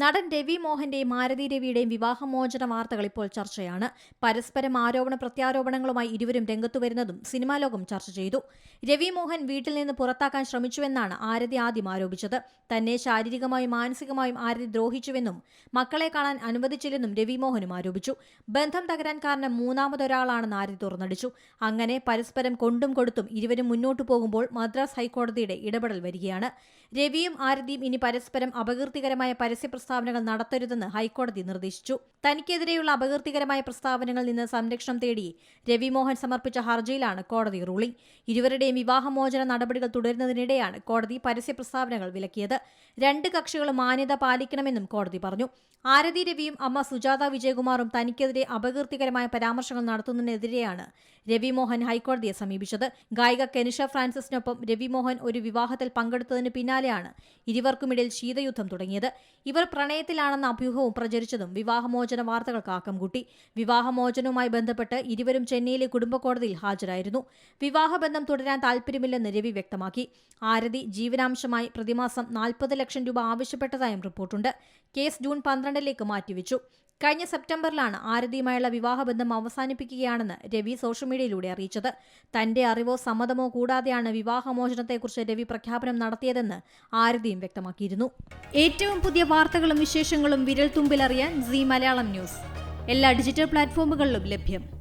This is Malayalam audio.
നടൻ രവി മോഹന്റെയും മാരതി രവിയുടെയും വിവാഹമോചന വാർത്തകൾ ഇപ്പോൾ ചർച്ചയാണ്. പരസ്പരം ആരോപണ പ്രത്യാരോപണങ്ങളുമായി ഇരുവരും രംഗത്തു വരുന്നതും സിനിമാ ലോകം ചർച്ച ചെയ്തു. രവി മോഹൻ വീട്ടിൽ നിന്ന് പുറത്താക്കാൻ ശ്രമിച്ചുവെന്നാണ് ആരതി ആദ്യം ആരോപിച്ചത്. തന്നെ ശാരീരികമായും മാനസികമായും ആരതി ദ്രോഹിച്ചുവെന്നും മക്കളെ കാണാൻ അനുവദിച്ചില്ലെന്നും രവി മോഹനും ആരോപിച്ചു. ബന്ധം തകരാൻ കാരണം മൂന്നാമതൊരാളാണെന്ന് ആരതി തുറന്നടിച്ചു. അങ്ങനെ പരസ്പരം കൊണ്ടും കൊടുത്തും ഇരുവരും മുന്നോട്ടു പോകുമ്പോൾ മദ്രാസ് ഹൈക്കോടതിയുടെ ഇടപെടൽ വരികയാണ്. രവിയും ആരതിയും ഇനി പരസ്പരം അപകീർത്തികരമായ പരസ്യ പ്രസ്താവനകൾ നടത്തരുതെന്ന് ഹൈക്കോടതി നിർദ്ദേശിച്ചു. തനിക്കെതിരെയുള്ള അപകീർത്തികരമായ പ്രസ്താവനകളിൽ നിന്ന് സംരക്ഷണം തേടി രവിമോഹൻ സമർപ്പിച്ച ഹർജിയിലാണ് കോടതി റൂളിംഗ്. ഇരുവരുടെയും വിവാഹമോചന നടപടികൾ തുടരുന്നതിനിടെയാണ് കോടതി പരസ്യ പ്രസ്താവനകൾ വിലക്കിയത്. രണ്ട് കക്ഷികളും മാന്യത പാലിക്കണമെന്നും കോടതി പറഞ്ഞു. ആരതി രവിയും അമ്മ സുജാത വിജയകുമാറും തനിക്കെതിരെ അപകീർത്തികരമായ പരാമർശങ്ങൾ നടത്തുന്നതിനെതിരെയാണ് രവിമോഹൻ ഹൈക്കോടതിയെ സമീപിച്ചത്. ഗായിക കെനിഷ ഫ്രാൻസിസിനൊപ്പം രവിമോഹൻ ഒരു വിവാഹത്തിൽ പങ്കെടുത്തതിന് പിന്നാലെയാണ് ഇരുവർക്കുമിടയിൽ ശീതയുദ്ധം തുടങ്ങിയത്. ഇവർ പ്രണയത്തിലാണെന്ന അഭ്യൂഹവും പ്രചരിച്ചതും വിവാഹമോചന വാർത്തകൾക്ക് ആക്കം കൂട്ടി. വിവാഹമോചനവുമായി ബന്ധപ്പെട്ട് ഇരുവരും ചെന്നൈയിലെ കുടുംബ കോടതിയിൽ ഹാജരായിരുന്നു. വിവാഹബന്ധം തുടരാൻ താൽപര്യമില്ലെന്ന് രവി വ്യക്തമാക്കി. ആരതി ജീവനാംശമായി പ്രതിമാസം നാൽപ്പത് ലക്ഷം രൂപ ആവശ്യപ്പെട്ടതായും റിപ്പോർട്ടുണ്ട്. കേസ് ജൂൺ പന്ത്രണ്ടിലേക്ക് മാറ്റിവെച്ചു. കഴിഞ്ഞ സെപ്റ്റംബറിലാണ് ആരതിയുമായുള്ള വിവാഹബന്ധം അവസാനിപ്പിക്കുകയാണെന്ന് രവി സോഷ്യൽ മീഡിയയിലൂടെ അറിയിച്ചത്. തന്റെ അറിവോ സമ്മതമോ കൂടാതെയാണ് വിവാഹമോചനത്തെക്കുറിച്ച് രവി പ്രഖ്യാപനം നടത്തിയതെന്ന് ആരതിയും വ്യക്തമാക്കിയിരുന്നു. ഏറ്റവും പുതിയ വാർത്തകളും വിശേഷങ്ങളും വിരൽ തുമ്പിലറിയാൻ സി മലയാളം ന്യൂസ്. എല്ലാ ഡിജിറ്റൽ പ്ലാറ്റ്ഫോമുകളിലും ലഭ്യം.